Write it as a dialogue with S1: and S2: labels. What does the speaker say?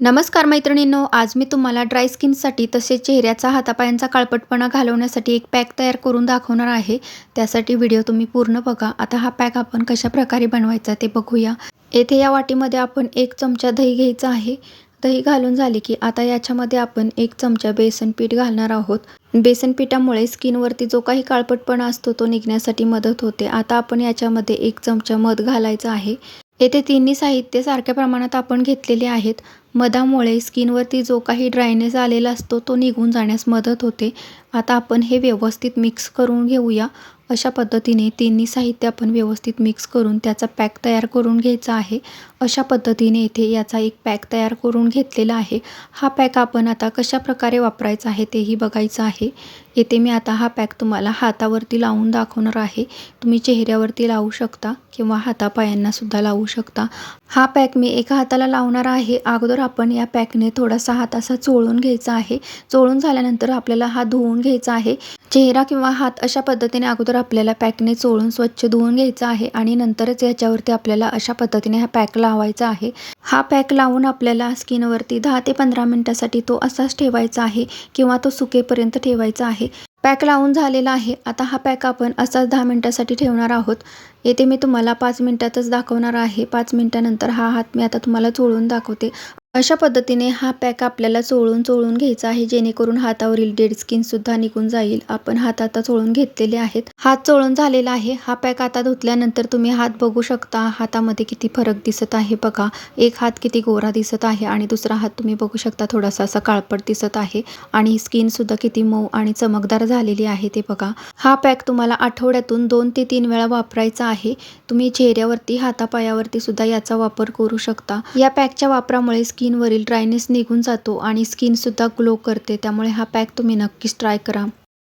S1: नमस्कार मैत्रिणींनो आज मी तुम्हाला ड्राय स्किनसाठी तसेच चेहऱ्याचा हातापायांचा काळपटपणा घालवण्यासाठी एक पॅक तयार करून दाखवणार आहे. त्यासाठी व्हिडिओ तुम्ही पूर्ण बघा. आता हा पॅक आपण कशा प्रकारे बनवायचा ते बघूया. येथे या वाटीमध्ये आपण एक चमचा दही घ्यायचा आहे. दही घालून झाले की आता याच्यामध्ये आपण एक चमचा बेसन पीठ घालणार आहोत. बेसन पिठामुळे स्किनवरती जो काही काळपटपणा असतो तो निघण्यासाठी मदत होते. आता आपण याच्यामध्ये एक चमचा मध घालायचा आहे. येथे तिन्ही साहित्य सारख्या प्रमाणात आपण घेतलेले आहेत. मधामुळे स्किनवरती जो काही ड्रायनेस आलेला असतो तो निघून जाण्यास मदत होते. आता आपण हे व्यवस्थित मिक्स करून घेऊया. अशा पद्धतीने तिन्ही साहित्य आपण व्यवस्थित मिक्स करून त्याचा पॅक तयार करून घ्यायचा आहे. अशा पद्धतीने इथे याचा एक पॅक तयार करून घेतलेला आहे. हा पॅक आपण आता कशा प्रकारे वापरायचा आहे तेही बघायचं आहे. येथे मी आता हा पॅक तुम्हाला हातावरती लावून दाखवणार आहे. तुम्ही चेहऱ्यावरती लावू शकता किंवा हातापायांनासुद्धा लावू शकता. हा पॅक मी एका हाताला लावणार आहे. अगोदर आपण या पॅकने थोडासा हात असा चोळून घ्यायचा आहे. चोळून झाल्यानंतर आपल्याला हा धुवून घ्यायचा आहे. चेहरा किंवा हात अशा पद्धतीने अगोदर आपल्याला पॅकने चोळून स्वच्छ धुवून घ्यायचा आहे आणि नंतरच याच्यावरती आपल्याला अशा पद्धतीने हा पॅक लावायचा आहे. हा पॅक लावून आपल्याला स्किनवरती दहा ते पंधरा मिनटासाठी तो असाच ठेवायचा आहे किंवा तो सुकेपर्यंत ठेवायचा आहे. पॅक लावून झालेला आहे. आता हा पॅक आपण असाच दहा मिनटासाठी ठेवणार आहोत. येथे मी तुम्हाला पाच मिनटातच दाखवणार आहे. पाच मिनटानंतर हा हात मी आता तुम्हाला चोळून दाखवते. अशा पद्धतीने हा पॅक आपल्याला चोळून चोळून घ्यायचा आहे जेणेकरून हातावरील डेड स्किनसुद्धा निघून जाईल. आपण हात आता चोळून घेतलेले आहेत. हात चोळून झालेला आहे. हा पॅक आता धुतल्यानंतर तुम्ही हात बघू शकता. हातामध्ये किती फरक दिसत आहे बघा. एक हात किती गोरा दिसत आहे आणि दुसरा हात तुम्ही बघू शकता थोडासा असा काळपट दिसत आहे आणि स्किनसुद्धा किती मऊ आणि चमकदार झालेली आहे ते बघा. हा पॅक तुम्हाला आठवड्यातून दोन ते तीन वेळा वापरायचा आहे. तुम्ही चेहऱ्यावरती हातापायावरती सुद्धा याचा वापर करू शकता. या पॅकच्या वापरामुळे स्किनवरील ड्रायनेस निघून जातो आणि स्किनसुद्धा ग्लो करते. त्यामुळे हा पॅक तुम्ही नक्कीच ट्राय करा.